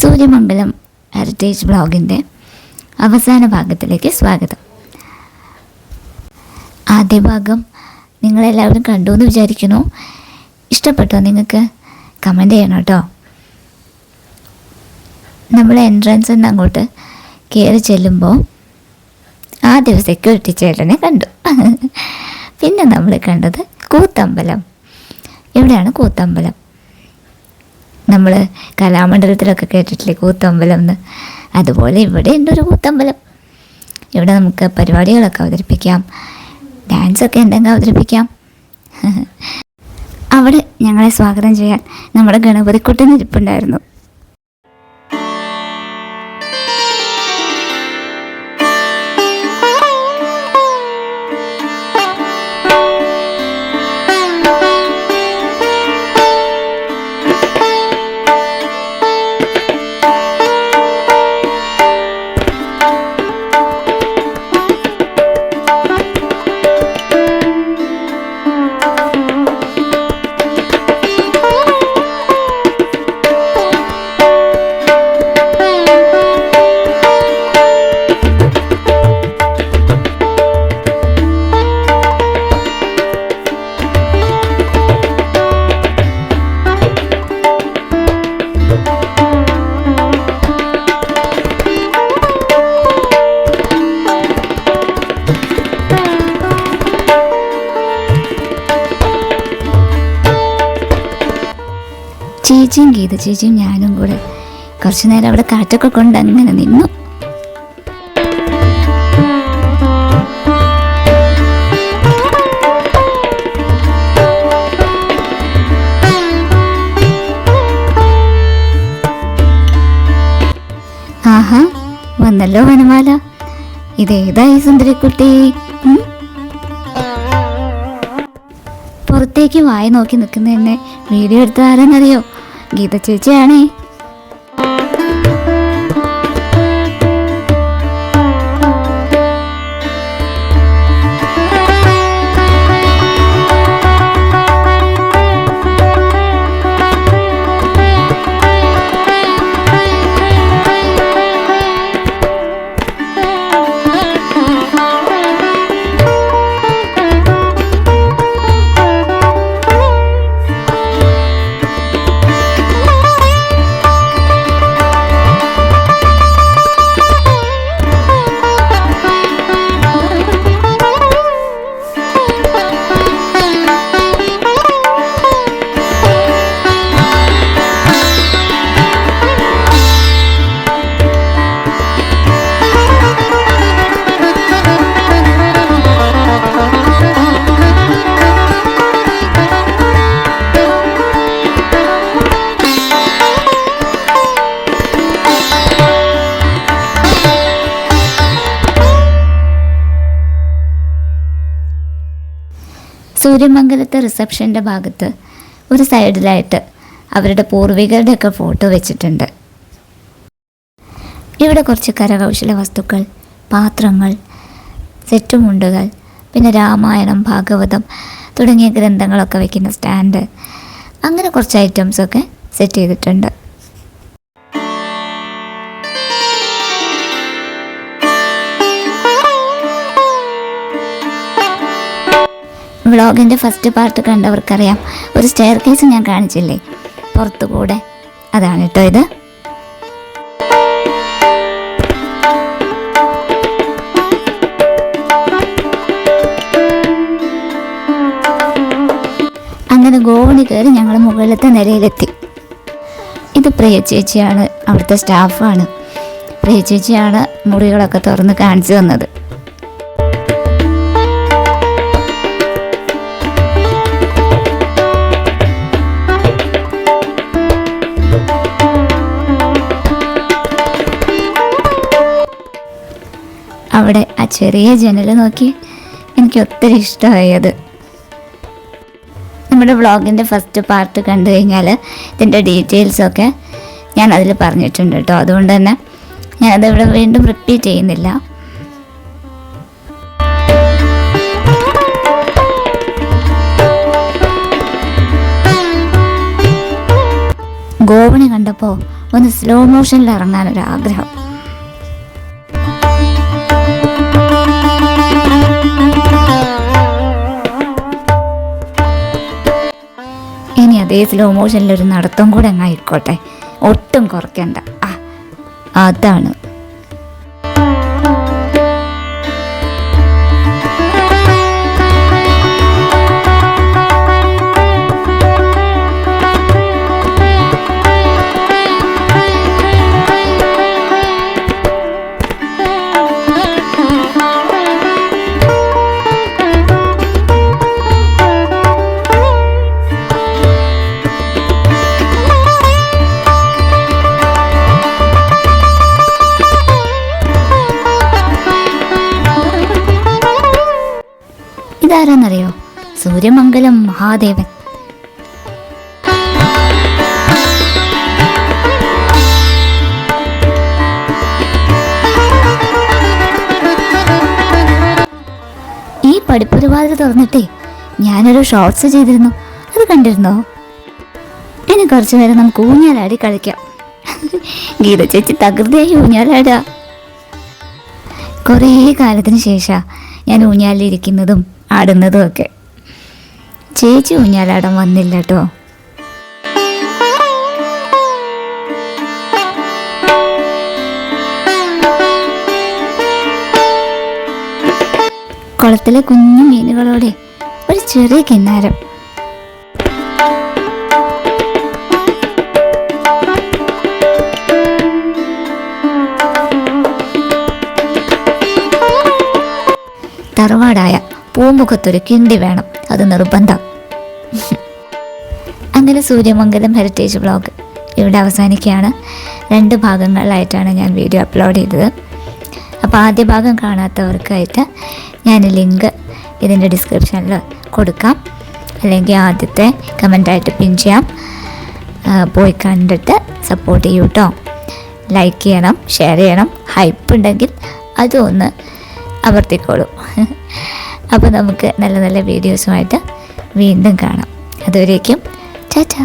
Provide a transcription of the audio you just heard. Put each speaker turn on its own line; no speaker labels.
Suryamangalam heritage ബ്ലോഗിന്റെ അവസാന ഭാഗത്തിലേക്ക് സ്വാഗതം. ആദ്യ ഭാഗം നിങ്ങളെല്ലാവരും കണ്ടു എന്ന് വിചാരിക്കുന്നു. ഇഷ്ടപ്പെട്ടോ നിങ്ങൾക്ക്? കമന്റ് ചെയ്യണം കേട്ടോ. നമ്മൾ എൻട്രൻസ് നിന്ന് അങ്ങോട്ട് കയറി ചെല്ലുമ്പോൾ ആ ആദ്യം സെക്യൂരിറ്റി ചേട്ടനെ കണ്ടു. പിന്നെ നമ്മൾ കണ്ടത് കൂത്തമ്പലം. എവിടെയാണ് കൂത്തമ്പലം? നമ്മൾ കലാമണ്ഡലത്തിലൊക്കെ കേട്ടിട്ടില്ലേ കൂത്തമ്പലം എന്ന്? അതുപോലെ ഇവിടെ ഉണ്ട് ഒരു കൂത്തമ്പലം. ഇവിടെ നമുക്ക് പരിപാടികളൊക്കെ അവതരിപ്പിക്കാം. ഡാൻസൊക്കെ ഉണ്ടെങ്കിൽ അവതരിപ്പിക്കാം. അവിടെ ഞങ്ങളെ സ്വാഗതം ചെയ്യാൻ നമ്മുടെ ഗണപതിക്കുട്ടൻ ഇരിപ്പുണ്ടായിരുന്നു. ചേച്ചിയും ഗീത ചേച്ചിയും ഞാനും കൂടെ കുറച്ചു നേരം അവിടെ കാറ്റൊക്കെ കൊണ്ട് അങ്ങനെ നിന്നു. ആഹാ വന്നല്ലോ വനമാല. ഇതേതായി സുന്ദരിക്കുട്ടി? പുറത്തേക്ക് വായി നോക്കി നിൽക്കുന്ന എന്നെ വീഡിയോ എടുത്ത ആരെന്നറിയോ ഗീത ചേച്ചിയാണേ. സൂര്യമംഗലത്തെ റിസപ്ഷന്റെ ഭാഗത്ത് ഒരു സൈഡിലായിട്ട് അവരുടെ പൂർവികരുടെയൊക്കെ ഫോട്ടോ വെച്ചിട്ടുണ്ട്. ഇവിടെ കുറച്ച് കരകൗശല വസ്തുക്കൾ പാത്രങ്ങൾ സെറ്റുമുണ്ടുകൾ പിന്നെ രാമായണം ഭാഗവതം തുടങ്ങിയ ഗ്രന്ഥങ്ങളൊക്കെ വയ്ക്കുന്ന സ്റ്റാൻഡ്. അങ്ങനെ കുറച്ച് ഐറ്റംസൊക്കെ സെറ്റ് ചെയ്തിട്ടുണ്ട്. വ്ളോഗിന്റെ ഫസ്റ്റ് പാർട്ട് കണ്ടവർക്കറിയാം. ഒരു സ്റ്റെയർ കേസ് ഞാൻ കാണിച്ചില്ലേ? പുറത്തു കൂടെ അതാണ് കേട്ടോ ഇത്. അങ്ങനെ ഗോവണി കയറി ഞങ്ങൾ മുകളിലത്തെ നിലയിലെത്തി ഇത് പ്രിയ ചേച്ചിയാണ് അവിടുത്തെ സ്റ്റാഫാണ് പ്രിയ ചേച്ചിയാണ് മുറികളൊക്കെ തുറന്ന് കാണിച്ചു തന്നത്. ചെറിയ ജനൽ നോക്കി എനിക്ക് ഒത്തിരി ഇഷ്ടമായി അത് നമ്മുടെ വ്ളോഗിന്റെ ഫസ്റ്റ് പാർട്ട് കണ്ടു കഴിഞ്ഞാൽ ഇതിന്റെ ഡീറ്റെയിൽസൊക്കെ ഞാൻ അതിൽ പറഞ്ഞിട്ടുണ്ട് കേട്ടോ. അതുകൊണ്ട് തന്നെ ഞാനത് ഇവിടെ വീണ്ടും റിപ്പീറ്റ് ചെയ്യുന്നില്ല. ഗോവണി കണ്ടപ്പോൾ ഒന്ന് സ്ലോ മോഷനിൽ ഇറങ്ങാനൊരു സ്ലോ മോഷനിൽ ഒരു നടത്തം കൂടെ അങ്ങ് ആയിക്കോട്ടെ. ഒട്ടും കുറയ്ക്കണ്ട. ആ അതാണ്. ഇതാരാന്നറിയോ സൂര്യമംഗലം മഹാദേവൻ. ഈ പഠിപ്പുരവാതിൽ തുറന്നിട്ടേ ഞാനൊരു ഷോർട്സ് ചെയ്തിരുന്നു. അത് കണ്ടിരുന്നോ? ഇനി കുറച്ചു നേരം നമുക്ക് ഊഞ്ഞാലാടി കളിക്കാം. ഗീത ചേച്ചി തകൃതിയായി ഊഞ്ഞാലാടാ. കുറേ കാലത്തിന് ശേഷം ഞാൻ ഊഞ്ഞാലിരിക്കുന്നതും ആടുന്നതും ഒക്കെ ചേച്ചി ഊഞ്ഞാലാടം വന്നില്ല കേട്ടോ കുളത്തിലെ കുഞ്ഞു മീനുകളോടെ ഒരു ചെറിയ കിന്നാരം. തറവാടായ പൂമുഖത്തൊരു കിണ്ടി വേണം. അത് നിർബന്ധം. അങ്ങനെ സൂര്യമംഗലം ഹെറിറ്റേജ് വ്ളോഗ് ഇവിടെ അവസാനിക്കുകയാണ്. രണ്ട് ഭാഗങ്ങളിലായിട്ടാണ് ഞാൻ വീഡിയോ അപ്ലോഡ് ചെയ്തത്. അപ്പോൾ ആദ്യ ഭാഗം കാണാത്തവർക്കായിട്ട് ഞാൻ ലിങ്ക് ഇതിന്റെ ഡിസ്ക്രിപ്ഷനിൽ കൊടുക്കാം. അല്ലെങ്കിൽ ആദ്യത്തെ കമന്റായിട്ട് പിൻ ചെയ്യാം. പോയി കണ്ടിട്ട് സപ്പോർട്ട് ചെയ്യൂ കേട്ടോ ലൈക്ക് ചെയ്യണം ഷെയർ ചെയ്യണം. ഹൈപ്പ് ഉണ്ടെങ്കിൽ അതും ഒന്ന് അമർത്തിക്കോളൂ. അപ്പോൾ നമുക്ക് നല്ല നല്ല വീഡിയോസുമായിട്ട് വീണ്ടും കാണാം. അതുവരേക്കും ടാറ്റാ